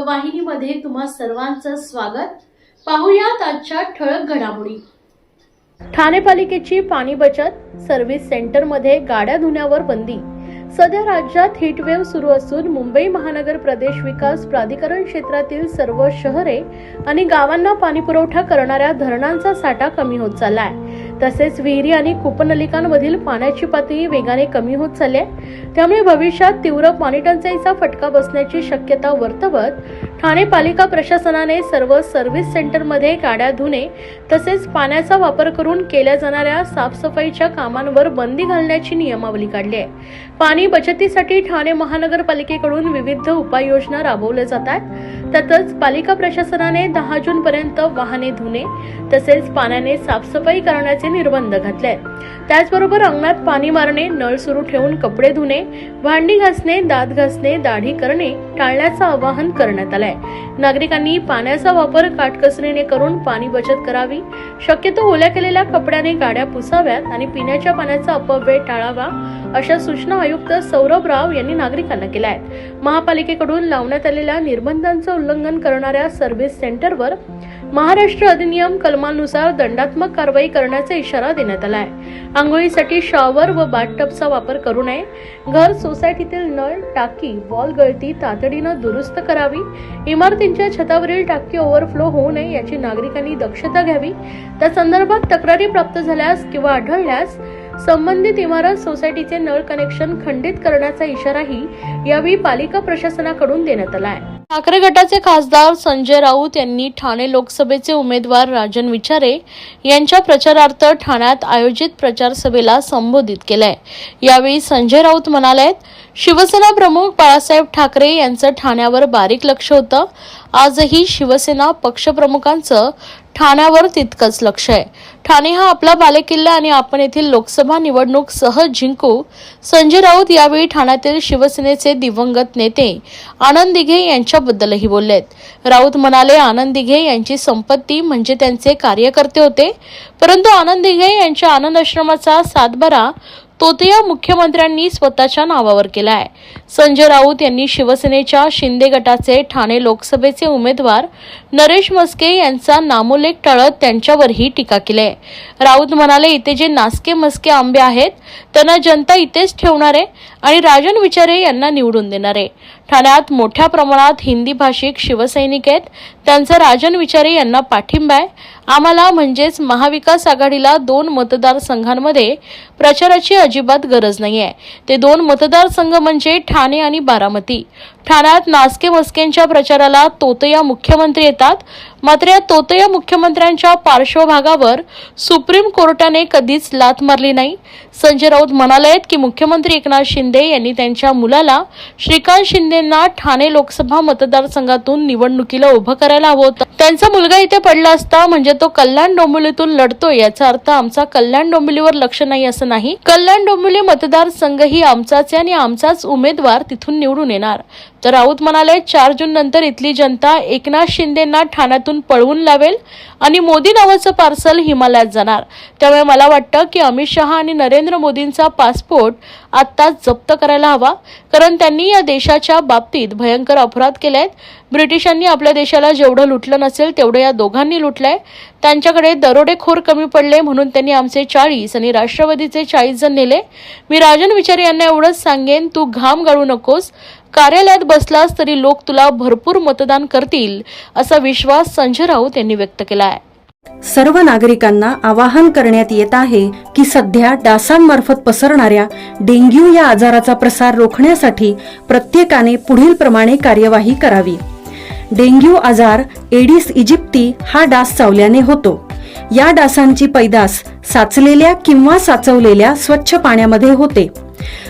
वृत्तवाहिनीमध्ये तुम्हा सर्वांचं स्वागत. पाहुयात आजच्या ठळक घडामोडी. ठाणे पालिकेची पाणी बचत सर्व्हिस सेंटरमध्ये गाड्या धुण्यावर बंदी. सध्या राज्यात हीटवेव्ह सुरू असून मुंबई महानगर प्रदेश विकास प्राधिकरण क्षेत्रातील सर्व शहरे आणि गावांना पाणीपुरवठा करणाऱ्या धरणांचा साठा कमी होत चालला आहे तसेच विहिरी आणि कूपनलिकांमधील पाण्याची पातळी वेगाने कमी होत चालली आहे. त्यामुळे भविष्यात तीव्र पाणी टंचाईचा फटका बसण्याची शक्यता वर्तवत ठाणे पालिका प्रशासनाने सर्व सर्व्हिस सेंटरमध्ये गाड्या धुणे तसेच पाण्याचा वापर करून केल्या जाणाऱ्या साफसफाईच्या कामांवर बंदी घालण्याची नियमावली काढली आहे. पाणी बचतीसाठी ठाणे महानगरपालिकेकडून विविध उपाययोजना राबवल्या जात आहेत त्यातच पालिका प्रशासनाने दहा जून पर्यंत वाहने धुणे तसेच पाण्याने साफसफाई करण्याचे निर्बंध घातले आहेत. त्याचबरोबर अंगणात पाणी मारणे नळ सुरू ठेवून कपडे धुणे भांडी घासणे दात घासणे दाढी करणे टाळण्याचं आवाहन करण्यात आलंय. नागरिकांनी पाण्याचा वापर काटकसरीने करून पाणी बचत करावी. शक्यतो ओल्या केलेल्या कपड्याने गाड्या पुसाव्यात आणि पिण्याच्या पाण्याचा अपव्यय टाळावा अशा सूचना आयुक्त सौरभ राव यांनी नागरिकांना केल्या आहेत. महापालिकेकडून लावण्यात आलेल्या निर्बंधांचं उल्लंघन करणाऱ्या सर्व्हिस सेंटरवर महाराष्ट्र अधिनियम कलमानुसार दंडात्मक कारवाई करण्याचा इशारा देण्यात आला आहे आंघोळीसाठी शॉवर व बाथटबचा वापर करू नये. घर सोसायटीतील नळ टाकी वॉल गळती तातडीनं दुरुस्त करावी. इमारतींच्या छतावरील टाकी ओव्हरफ्लो होऊ नये याची नागरिकांनी दक्षता घ्यावी. त्या संदर्भात तक्रारी प्राप्त झाल्यास किंवा आढळल्यास संबंधित इमारत सोसायटीचे नळ कनेक्शन खंडित करण्याचा इशाराही यावेळी पालिका प्रशासनाकडून देण्यात आला आहे ठाकरे गटाचे खासदार संजय राऊत यांनी ठाणे लोकसभेचे उमेदवार राजन विचारे यांच्या प्रचारार्थ ठाण्यात आयोजित प्रचार सभेला संबोधित केलंय. यावेळी संजय राऊत म्हणाले शिवसेना प्रमुख बाळासाहेब ठाकरे यांचं ठाण्यावर बारीक लक्ष होतं. आजही शिवसेना पक्षप्रमुखांचं ठाण्यावर तितकंच लक्ष आहे. ठाणे हा आपला बालेकिल्ला आणि आपण येथील लोकसभा निवडणूक सहज जिंकू. संजय राऊत यावेळी ठाण्यातील शिवसेनेचे दिवंगत नेते आनंद दिघे यांच्याबद्दलही बोललेत. राऊत म्हणाले आनंद दिघे यांची संपत्ती म्हणजे त्यांचे कार्यकर्ते होते. परंतु आनंद दिघे यांच्या आनंद आश्रमाचा सातबारा तोतया मुख्यमंत्र्यांनी स्वतःच्या नावावर केला आहे संजय राऊत यांनी शिवसेनेच्या शिंदे गटाचे ठाणे लोकसभेचे उमेदवार नरेश मस्के यांचा नामोल्लेख टाळत त्यांच्यावरही टीका केली आहे. राऊत म्हणाले इथे जे नासके मस्के आंबे आहेत त्यांना जनता इथेच ठेवणार आहे आणि राजन विचारे यांना निवडून देणार आहे. ठाण्यात मोठ्या प्रमाणात हिंदी भाषिक शिवसैनिक आहेत. त्यांचा राजन विचारे यांना पाठिंबा आहे. आम्हाला म्हणजेच महाविकास आघाडीला दोन मतदारसंघांमध्ये प्रचाराची अजिबात गरज नाही आहे ते दोन मतदारसंघ म्हणजे ठाणे आणि बारामती. ठाण्यात नासके मस्केंच्या प्रचाराला तोतया मुख्यमंत्री येतात. मात्र या तोतया मुख्यमंत्र्यांच्या पार्श्वभागावर सुप्रीम कोर्टाने कधीच लात मारली नाही. संजय राऊत म्हणाले की मुख्यमंत्री एकनाथ शिंदे यांनी त्यांच्या मुलाला श्रीकांत शिंदेंना ठाणे लोकसभा मतदारसंघातून निवडणुकीला उभं करायला हवं होतं. त्यांचा मुलगा इथे पडला असता म्हणजे तो कल्याण डोंबिवलीतून लढतोय याचा अर्थ आमचा कल्याण डोंबिवलीवर लक्ष नाही असं नाही. कल्याण डोंबिवली मतदारसंघ ही आमचाच आहे आणि आमचाच उमेदवार तिथून निवडून येणार. तर राऊत म्हणाले चार जून नंतर इथली जनता एकनाथ शिंदेना ठाण्यातून पळवून लावेल आणि मोदी नावाचं पार्सल हिमालयात जाणार. त्यामुळे मला वाटतं की अमित शहा आणि नरेंद्र मोदींचा पासपोर्ट आत्ताच जप्त करायला हवा कारण त्यांनी या देशाच्या बाबतीत भयंकर अपराध केले आहेत ब्रिटिशांनी आपल्या देशाला जेवढं लुटलं नसेल तेवढं या दोघांनी लुटलंय. त्यांच्याकडे दरोडेखोर कमी पडले म्हणून त्यांनी आमचे चाळीस आणि राष्ट्रवादीचे चाळीस जण नेले. मी राजन विचारे यांना एवढंच सांगेन तू घाम गाळू नकोस. कार्यालयात बसलास तरी लोक तुला भरपूर मतदान करतील असा विश्वास संजय राऊत यांनी व्यक्त केला आहे सर्व नागरिकांना आवाहन करण्यात येत आहे की सध्या डासांमार्फत पसरणाऱ्या डेंग्यू या आजाराचा प्रसार रोखण्यासाठी प्रत्येकाने पुढील प्रमाणे कार्यवाही करावी. डेंग्यू आजार एडिस इजिप्ती हा डास चावल्याने होतो. या डासांची पैदास साचलेल्या किंवा साचवलेल्या स्वच्छ पाण्यामध्ये होते.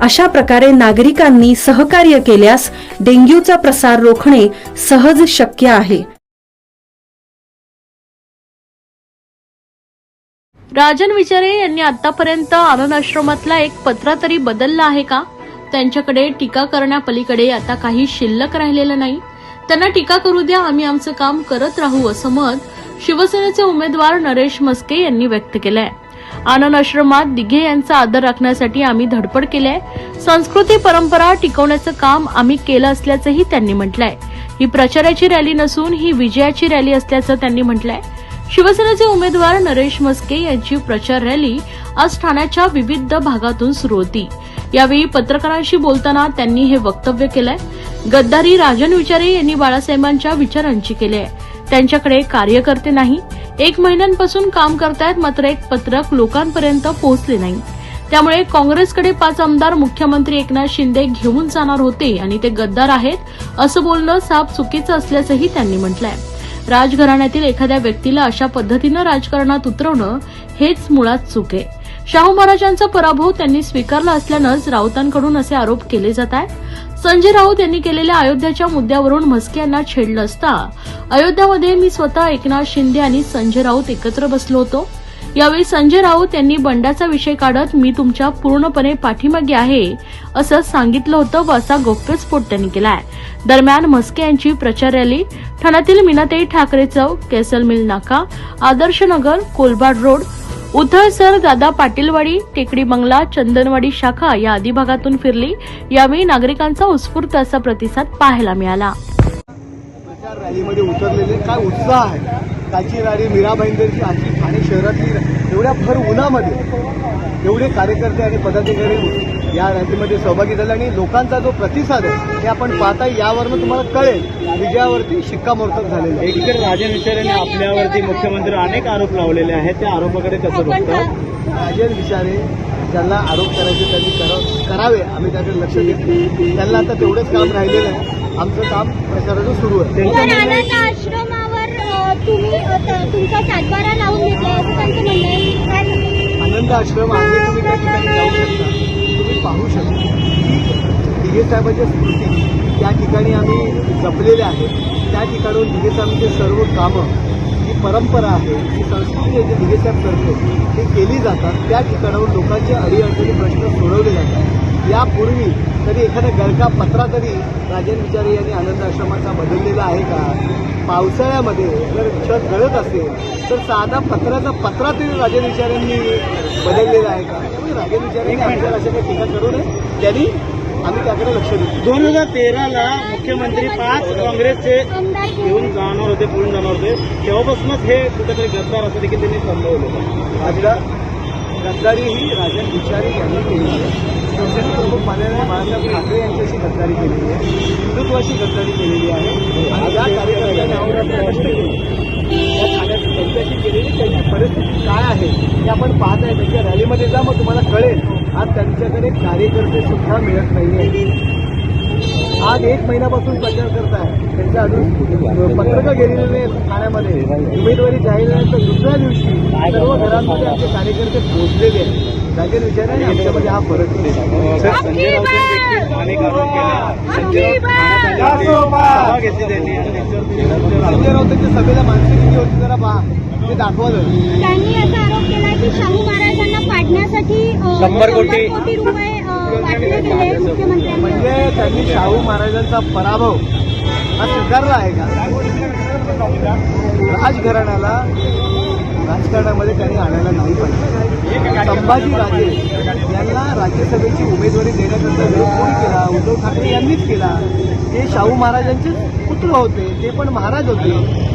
अशा प्रकारे नागरिकांनी सहकार्य केल्यास डेंग्यूचा प्रसार रोखणे सहज शक्य आहे. राजन विचारे यांनी आतापर्यंत आनंद आश्रमातला एक पत्रा तरी बदलला आहे का? त्यांच्याकडे टीका करण्यापलीकडे आता काही शिल्लक राहिलेलं नाही. त्यांना टीका करू द्या आम्ही आमचं काम करत राहू असं मत शिवसेनेचे उमेदवार नरेश मस्के यांनी व्यक्त केलंय. आनंद आश्रमात दिघे यांचा आदर राखण्यासाठी आम्ही धडपड केली संस्कृती परंपरा टिकवण्याचं काम आम्ही केलं असल्याचंही त्यांनी म्हटलंय. ही प्रचाराची रॅली नसून ही विजयाची रॅली असल्याचं त्यांनी म्हटलंय. शिवसेनेचे उमेदवार नरेश मस्के यांची प्रचार रॅली आज ठाण्याच्या विविध भागातून सुरू होती. यावेळी पत्रकारांशी बोलताना त्यांनी हे वक्तव्य केलंय. गद्दारी राजन विचारे यांनी बाळासाहेबांच्या विचारांची केली आहे त्यांच्याकडे कार्यकर्ते नाही एक महिन्यांपासून काम करतायत मात्र एक पत्रक लोकांपर्यंत पोहोचले नाही. त्यामुळे काँग्रेसकडे पाच आमदार मुख्यमंत्री एकनाथ शिंदे घेऊन जाणार होते आणि ते गद्दार आहेत असं बोलणं साफ चुकीचं असल्याचंही त्यांनी म्हटलंय. राजघराण्यातील एखाद्या व्यक्तीला अशा पद्धतीनं राजकारणात उतरवणं हेच मुळात चूक आहे. शाहू महाराजांचा पराभव त्यांनी स्वीकारला असल्यानंच राऊतांकडून असे आरोप केले जात आहेत. संजय राऊत यांनी केलेल्या अयोध्याच्या मुद्द्यावरून म्हस्के यांना छेडलं असता अयोध्यामध्ये मी स्वतः एकनाथ शिंदे आणि संजय राऊत एकत्र बसलो होतो. यावेळी संजय राऊत यांनी बंडाचा विषय काढत मी तुमच्या पूर्णपणे पाठीमागे आहे असं सांगितलं होतं व असा गौप्यस्फोट त्यांनी केलाय. दरम्यान म्हस्के यांची प्रचार रॅली ठाण्यातील मीनाताई ठाकरे चौक केसलमिल नाका आदर्श नगर कोलबाड रोड उथळसर दादा पाटीलवाडी टेकडी बंगला चंदनवाडी शाखा या आदी भागातून फिरली. यावेळी नागरिकांचा उत्स्फूर्त असा प्रतिसाद पाहायला मिळाला. प्रचार रॅलीमध्ये उतरलेले काय उत्साह आहे? काची रॅली मीरा भाईंदरची आजची ठाणे शहरातली एवढ्या भर उन्हामध्ये एवढे कार्यकर्ते आणि पदाधिकारी या रॅलीमध्ये सहभागी झाले आणि लोकांचा जो प्रतिसाद आहे हे आपण पाहता यावरनं तुम्हाला कळेल विजयावरती शिक्कामोर्तब झालेलं आहे. एकीकडे राजन विचारेने आपल्यावरती मुख्यमंत्री अनेक आरोप लावलेले आहेत त्या आरोपाकडे कसं बघतात राजन विचारे ज्यांना आरोप करायचे त्यांनी करा- करावे आम्ही त्याकडे लक्ष देत नाही. त्यांना आता तेवढंच काम राहिलेलं आहे. आमचं काम प्रचाराचं सुरू आहे. पण अनाथ आश्रमावर अ, तुम्ही अ, त- तुमचा सातबारा लावून घेतलाय असं त्यांचं म्हणणं आहे? आनंद आश्रम आहे तुम्ही त्या ठिकाणी जाऊ शकता. पाहू शकतो. दिघे स्मृती त्या ठिकाणी आम्ही जपलेल्या आहेत. त्या ठिकाणून दिघे सर्व कामं जी परंपरा आहे जी संस्कृती आहे जी दिघे करतो ती केली जातात. त्या ठिकाणाहून लोकांचे अडीअडचणी प्रश्न सोडवले जातात. यापूर्वी तरी एखादा गळका पत्रा तरी राजन विचारे यांनी आनंद आश्रमाचा बदललेला आहे का? पावसाळ्यामध्ये जर छत गळत असेल तर साधा पत्राचा पत्रा तरी राजन विचारेंनी बदललेला आहे का? राजन विचारांनी आमच्यावर अशा काही टीका करू नये. त्यांनी आम्ही त्याकडे लक्ष देतो दोन हजार तेराला मुख्यमंत्री पाच काँग्रेसचे घेऊन जाणार होते पळून जाणार होते. तेव्हापासूनच हे कुठेतरी गद्दार असं देखील त्यांनी संभवलं आता गद्दारी ही राजन विचारी यांनी केली आहे. शिवसेना प्रमुख माननीय बाळासाहेब ठाकरे यांच्याशी गद्दारी केलेली आहे. हिंदुत्वाशी गद्दारी केलेली आहे. आणि या कार्यकर्त्यांनी अहोरात्र कष्ट केले. या केलेली त्यांची परिस्थिती काय आहे ते आपण पाहत आहे. त्यांच्या रॅलीमध्ये जा मग तुम्हाला कळेल. आज त्यांच्याकडे कार्यकर्ते सुद्धा मिळत नाहीये. आज एक महिन्यापासून प्रचार करत आहे त्यांच्या अजून पत्रकं गेलेली नाहीत ठाण्यामध्ये. उमेदवारी जाहीर झाल्यानंतर दुसऱ्या दिवशी सर्व घरांमध्ये आमचे कार्यकर्ते पोहोचलेले आहेत. राजन विचाराने आमच्यामध्ये हा फरक संजय अनेक आरोप केले. राऊत घेतली त्यांनी. संजय राऊतांच्या सभेला मानसिक किती होती जरा पहा. ते दाखवलं त्यांनी असा आरोप केला की शाहू महाराजांना पाडण्यासाठी शंभर कोटी- कोटी रुपये म्हणजे त्यांनी शाहू महाराजांचा पराभव हा स्वीकारला आहे का? राजघराण्याला राजकारणामध्ये त्यांनी आणायला नाही पाहिजे. संभाजी राजे यांना राज्यसभेची उमेदवारी देण्याकरता विरोध कोणी केला? उद्धव ठाकरे यांनीच केला. ते शाहू महाराजांचे पुत्र होते ते पण महाराज होते.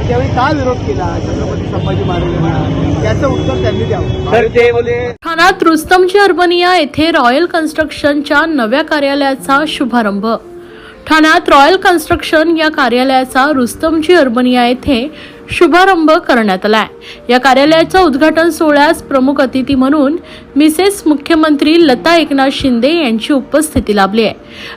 त्यावेळी का विरोध केला? छत्रपती संभाजी महाराजांना याचं उत्तर त्यांनी द्यावं. तर ते बोले ठाण्यात रुस्तमची अर्बनिया येथे रॉयल कन्स्ट्रक्शनच्या नव्या कार्यालयाचा शुभारंभ. ठाण्यात रॉयल कन्स्ट्रक्शन या कार्यालयाचा रुस्तमची अर्बनिया येथे शुभारंभ करण्यात आलाय. या कार्यालयाच्या उद्घाटन सोहळ्यास प्रमुख अतिथी म्हणून मिसेस मुख्यमंत्री लता एकनाथ शिंदे यांची उपस्थिती लाभली आहे.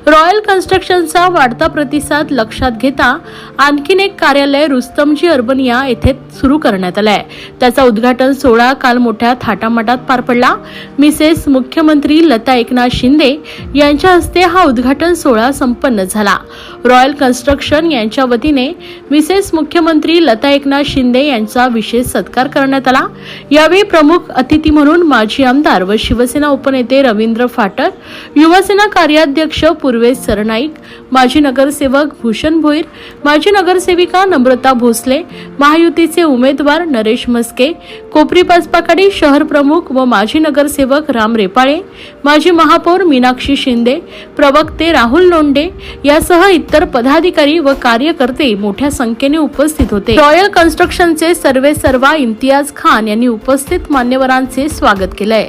रॉयल कन्स्ट्रक्शनचा वाढता प्रतिसाद लक्षात घेता आणखीन एक कार्यालय रुस्तमजी अर्बनिया येथे सुरू करण्यात आलं आहे त्याचा उद्घाटन सोहळा काल मोठ्या थाटामाटात पार पडला. मिसेस मुख्यमंत्री लता एकनाथ शिंदे यांच्या हस्ते हा उद्घाटन सोहळा संपन्न झाला. रॉयल कन्स्ट्रक्शन यांच्या वतीने मिसेस मुख्यमंत्री लता एकनाथ शिंदे यांचा विशेष सत्कार करण्यात आला. यावेळी प्रमुख अतिथी म्हणून माजी आमदार व शिवसेना उपनेते रवींद्र फाटक युवसेना कार्याध्यक्ष पूर्वेश सरनाईक माजी नगरसेवक भूषण भोईर माजी नगरसेविका नम्रता भोसले महायुतीचे उमेदवार नरेश मस्के कोपरी पाचपाकाडी शहर प्रमुख व माजी नगरसेवक राम रेपाळे माजी महापौर मीनाक्षी शिंदे प्रवक्ते राहुल लोंडे यासह इतर पदाधिकारी व कार्यकर्ते मोठ्या संख्येने उपस्थित होते. रॉयल कन्स्ट्रक्शनचे सर्वे सर्वा इम्तियाज खान यांनी उपस्थित मान्यवरांचे स्वागत केलंय.